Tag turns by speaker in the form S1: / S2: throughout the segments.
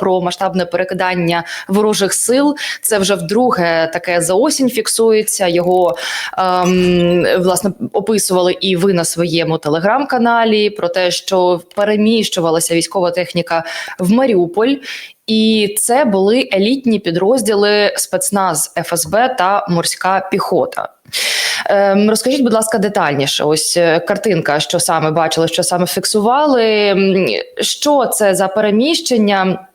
S1: Про масштабне перекидання ворожих сил це вже вдруге таке за осінь фіксується. Його ем, власне описували і ви на своєму телеграм-каналі про те, що переміщувалася військова техніка в Маріуполь, і це були елітні підрозділи спецназ ФСБ та морська піхота. Ем, розкажіть, будь ласка, детальніше. Ось е, картинка, що саме бачили, що саме фіксували. Що це за переміщення?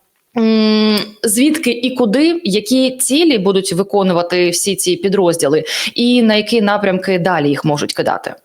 S1: Звідки і куди, які цілі будуть виконувати всі ці підрозділи, і на які напрямки далі їх можуть кидати?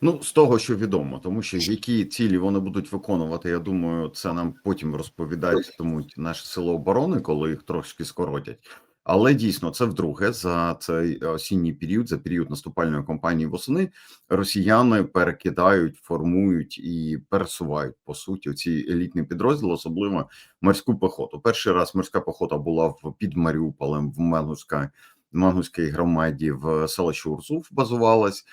S2: Ну, з того, що відомо, тому що які цілі вони будуть виконувати, я думаю, це нам потім розповідають тому наше сило оборони, коли їх трошки скоротять. Але дійсно, це вдруге за цей осінній період, за період наступальної кампанії восени, росіяни перекидають, формують і пересувають по суті ці елітні підрозділи, особливо морську пехоту. Перший раз морська пехота була в під Маріуполем в Мангуська, Мангуській громаді в селищі Урсуф базувалась.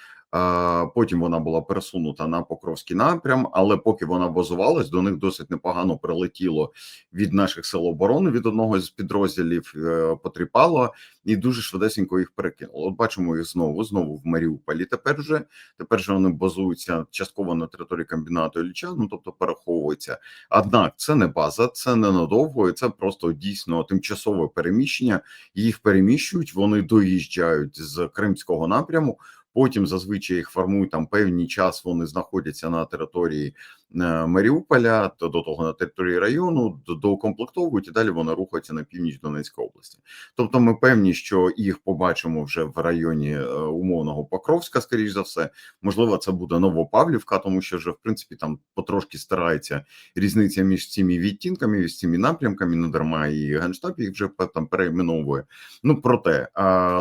S2: Потім вона була пересунута на Покровський напрям, але поки вона базувалась, до них досить непогано прилетіло від наших сил оборони від одного з підрозділів е, потріпало і дуже швидесенько їх перекинуло. От бачимо їх знову, знову в Маріуполі. Тепер вже тепер же вони базуються частково на території комбінату Ілліча, ну тобто переховуються. Однак це не база, це не надовго, і це просто дійсно тимчасове переміщення. Їх переміщують, вони доїжджають з кримського напряму. Потім зазвичай їх формують там певний час. Вони знаходяться на території Маріуполя, то до того на території району, до- доукомплектовують і далі вони рухаються на північ Донецької області. Тобто, ми певні, що їх побачимо вже в районі е, умовного Покровська, скоріш за все. Можливо, це буде Новопавлівка, тому що вже в принципі там потрошки старається різниця між цими відтінками, між цими напрямками. Не дарма і генштаб їх вже там перейменовує. Ну проте,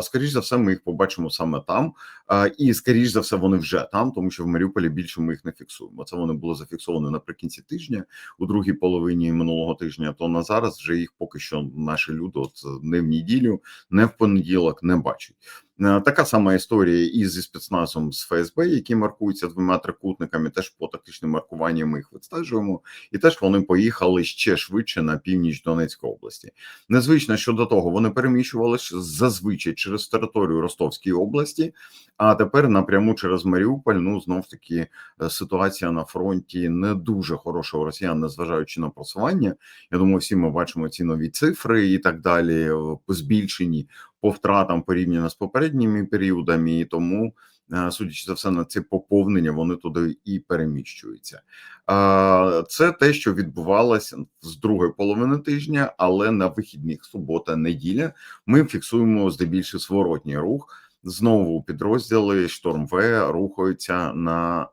S2: скоріш за все, ми їх побачимо саме там. І скоріш за все, вони вже там, тому що в Маріуполі більше ми їх не фіксуємо. Це вони були зафіксовані наприкінці тижня, у другій половині минулого тижня. То на зараз вже їх поки що наші люди, от не в неділю, не в понеділок, не бачать. Е, Така сама історія і зі спецназом з ФСБ, які маркуються двома трикутниками. Теж по тактичним маркуванням їх відстежуємо, і теж вони поїхали ще швидше на північ Донецької області. Незвично, що до того вони переміщувалися зазвичай через територію Ростовської області, а тепер напряму через Маріуполь. Ну знов таки е, ситуація на фронті не дуже хороша у росіян, незважаючи на просування. Я думаю, всі ми бачимо ці нові цифри і так далі, е, збільшені по втратам порівняно з попередніми періодами, і тому. е, Судячи за все, на це поповнення вони туди і переміщуються. Це те, що відбувалося з другої половини тижня, але на вихідних субота, неділя ми фіксуємо здебільшого зворотній рух. Знову підрозділи Шторм В рухаються на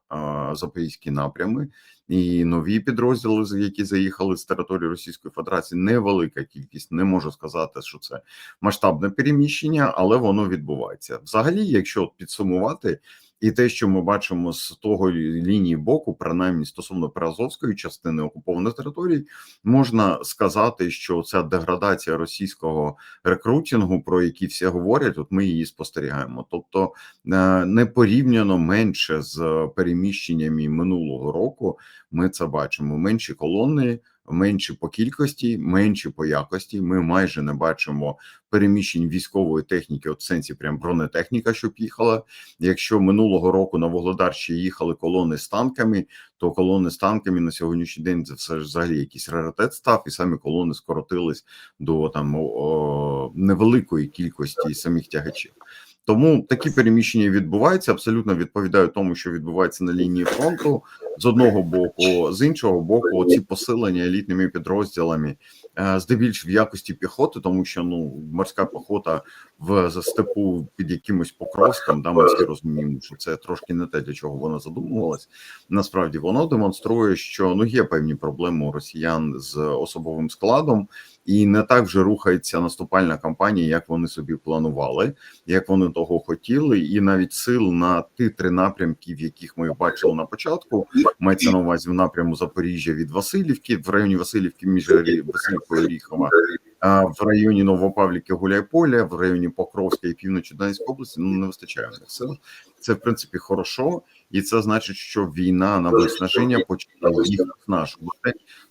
S2: запорізькі напрями, і нові підрозділи, які заїхали з території Російської Федерації. Невелика кількість, не можу сказати, що це масштабне переміщення, але воно відбувається. Взагалі, якщо підсумувати. І те, що ми бачимо з того лінії боку, принаймні стосовно Приазовської частини окупованих територій, можна сказати, що ця деградація російського рекрутингу, про які всі говорять, от ми її спостерігаємо. Тобто е, не порівняно менше з переміщеннями минулого року. Ми це бачимо. Менші колони, менші по кількості, менші по якості. Ми майже не бачимо переміщень військової техніки, от в сенсі прям бронетехніка, щоб їхала. Якщо минулого року на Вугледар ще їхали колони з танками, то колони з танками на сьогоднішній день це все ж взагалі якийсь раритет став, і самі колони скоротились до там о, невеликої кількості самих тягачів. Тому такі переміщення відбуваються, абсолютно відповідають тому, що відбувається на лінії фронту з одного боку, з іншого боку, ці посилення елітними підрозділами, е, здебільш в якості піхоти, тому що ну морська піхота в степу під якимось покровськом, да, ми всі розуміємо, що це трошки не те, для чого вона задумувалась. Насправді воно демонструє, що ну є певні проблеми у росіян з особовим складом, і не так вже рухається наступальна кампанія, як вони собі планували, як вони того хотіли, і навіть сил на ті три напрямки, в яких ми бачили на початку, мається на увазі в напряму Запоріжжя від Васильівки, в районі Васильівки між Васильівкою і Ріхова, в районі Новопавліки Гуляйполя, в районі Покровська і півночі Донецької області ну не вистачає в них сил. Це в принципі хорошо, і це значить, що війна на виснаження почала їх нашого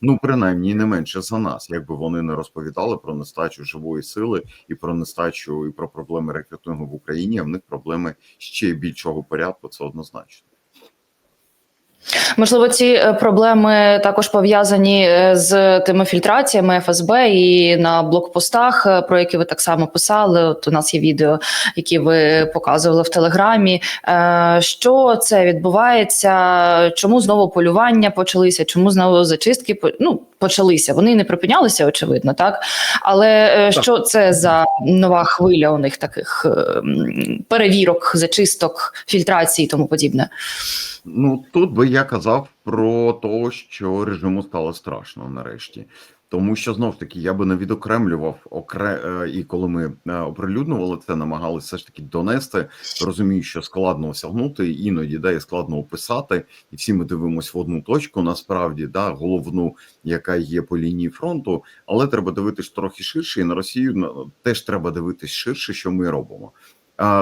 S2: ну принаймні не менше за нас, якби вони не розповідали про нестачу живої сили і про нестачу і про проблеми рекрутингу в Україні. А в них проблеми ще більшого порядку. Це однозначно.
S1: Можливо, ці е, проблеми також пов'язані е, з тими фільтраціями ФСБ і на блокпостах, е, про які ви так само писали. От у нас є відео, які ви показували в телеграмі. Що це відбувається? Чому знову полювання почалися? Чому знову зачистки ну, почалися? Вони не припинялися, очевидно, так але е,
S2: Так.
S1: що це за нова хвиля у них таких е, перевірок, зачисток, фільтрацій і тому подібне?
S2: Ну тут би я казав про те, що режиму стало страшно нарешті. Тому що знов таки я би не відокремлював окре... е, і коли ми е, оприлюднювали це, намагалися все ж таки донести. Розумію, що складно осягнути, іноді да, і складно описати, і всі ми дивимося в одну точку, насправді, да, головну, яка є по лінії фронту, але треба дивитись трохи ширше, і на Росію теж треба дивитись ширше, що ми робимо.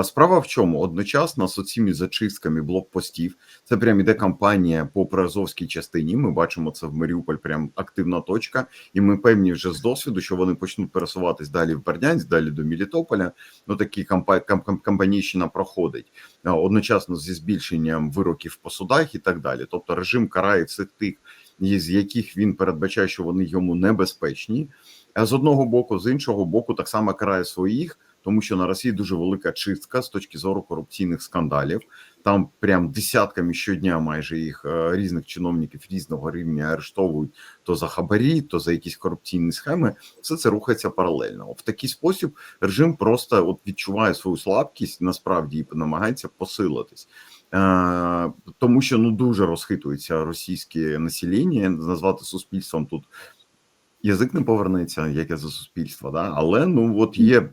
S2: Справа в чому? Одночасно з оціми зачистками блокпостів це прям іде кампанія по приазовській частині. Ми бачимо це в Маріуполь, прям активна точка, і ми певні вже з досвіду, що вони почнуть пересуватись далі в Бердянськ, далі до Мілітополя. Ну такі кампа кам- кам- кампанійщина проходить одночасно зі збільшенням вироків по судах і так далі. Тобто режим карає всіх тих, з яких він передбачає, що вони йому небезпечні. А з одного боку, з іншого боку, так само карає своїх. Тому що на Росії дуже велика чистка з точки зору корупційних скандалів. Там прям десятками щодня майже їх е, різних чиновників різного рівня арештовують то за хабарі, то за якісь корупційні схеми. Все це рухається паралельно. В такий спосіб режим просто от відчуває свою слабкість насправді і намагається посилитись. Е, тому що ну дуже розхитується російське населення. Назвати суспільством тут язик не повернеться, яке за суспільство, да? але ну от є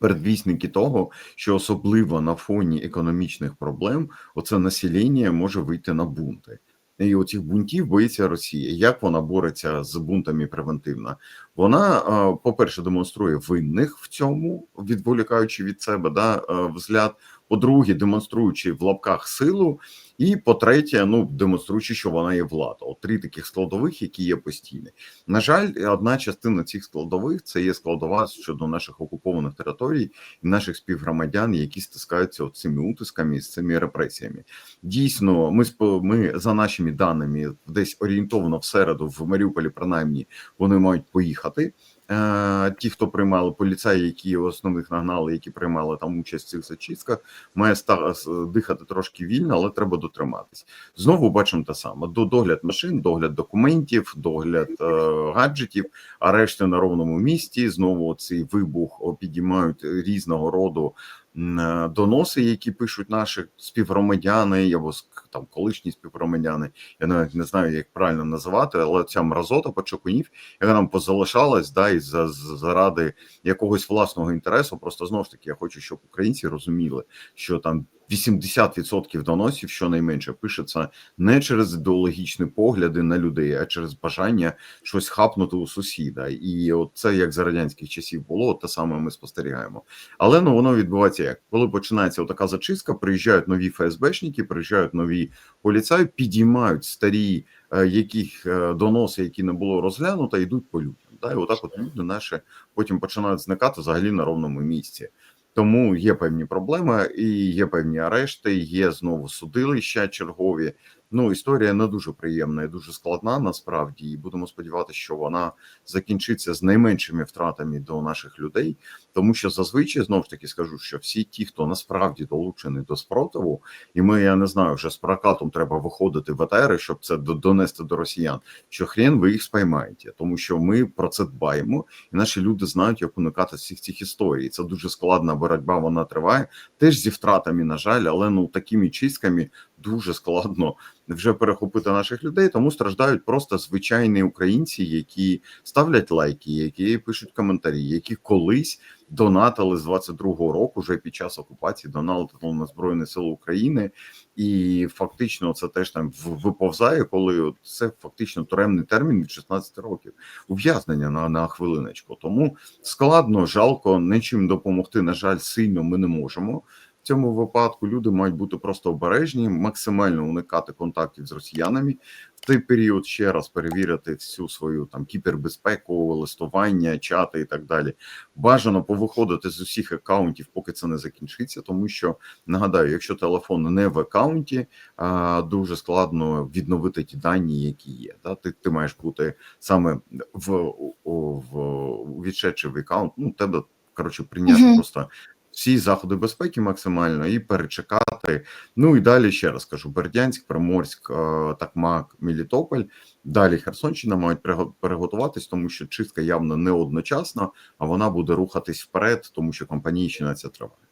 S2: передвісники того, що особливо на фоні економічних проблем оце населення може вийти на бунти. І оцих бунтів боїться Росія. Як вона бореться з бунтами превентивно? Вона, е, по-перше, демонструє винних в цьому, відволікаючи від себе да, взгляд. По-друге, демонструючи в лапках силу, і по-третє, ну демонструючи, що вона є влада. От три таких складових, які є постійні. На жаль, одна частина цих складових це є складова щодо наших окупованих територій і наших співгромадян, які стискаються от цими утисками з цими репресіями. Дійсно, ми ми за нашими даними десь орієнтовно в середу в Маріуполі, принаймні, вони мають поїхати. Е, Ті, хто приймали поліцаї, які основних нагнали, які приймали там участь в цих зачистках, має ста дихати трошки вільно, але треба дотриматись. Знову бачимо те саме: до догляд машин, догляд документів, догляд е, гаджетів, арешти на ровному місці. Знову цей вибух підіймають різного роду е, доноси, які пишуть наші співгромадяни або там колишні співгромадяни. Я навіть не знаю, як правильно називати, але ця мразота почокунів, яка нам позалишалась, да, і за, заради якогось власного інтересу. Просто знову ж таки, я хочу, щоб українці розуміли, що там 80% доносів, щонайменше, пишеться не через ідеологічні погляди на людей, а через бажання щось хапнути у сусіда. І от це як за радянських часів було, те саме ми спостерігаємо. Але ну воно відбувається як коли починається така зачистка, приїжджають нові ФСБшники, приїжджають нові поліцаї, підіймають старі е, яких е, доноси, які не було розглянуто, йдуть по людям. Да? І отак от люди наші потім починають зникати взагалі на ровному місці. Тому є певні проблеми, і є певні арешти, є знову судилища чергові. Ну історія не дуже приємна і дуже складна насправді. І будемо сподіватися, що вона закінчиться з найменшими втратами до наших людей, тому що зазвичай знову ж таки скажу, що всі ті, хто насправді долучений до спротиву, і ми я не знаю, вже з прокатом треба виходити в етери, щоб це донести до росіян. Що хрен ви їх спіймаєте, тому що ми про це дбаємо, і наші люди знають, як уникати всіх цих історій. Це дуже складна боротьба. Вона триває теж зі втратами, на жаль, але ну такими чистками дуже складно вже перехопити наших людей, тому страждають просто звичайні українці, які ставлять лайки, які пишуть коментарі, які колись донатили з 22-го року, вже під час окупації донатили на збройні сили України, і фактично це теж там виповзає, коли це фактично туремний термін від 16 років ув'язнення на, на хвилиночку. Тому складно, жалко, нічим допомогти. На жаль, сильно ми не можемо. В цьому випадку люди мають бути просто обережні, максимально уникати контактів з росіянами в той період ще раз перевірити всю свою там кібербезпеку, листування, чати і так далі. Бажано повиходити з усіх акаунтів, поки це не закінчиться, тому що нагадаю, якщо телефон не в акаунті, а, дуже складно відновити ті дані, які є. Да? Ти, ти маєш бути саме в, в, у відшедший аккаунт. Ну, тебе коротше прийняти
S1: Мгм.
S2: просто всі заходи безпеки максимально і перечекати. Ну і далі ще раз кажу: Бердянськ, Приморськ, е, Такмак, Мелітополь. Далі Херсонщина мають переготуватись, тому що чистка явно не одночасна, а вона буде рухатись вперед, тому що компанійщина ця триває.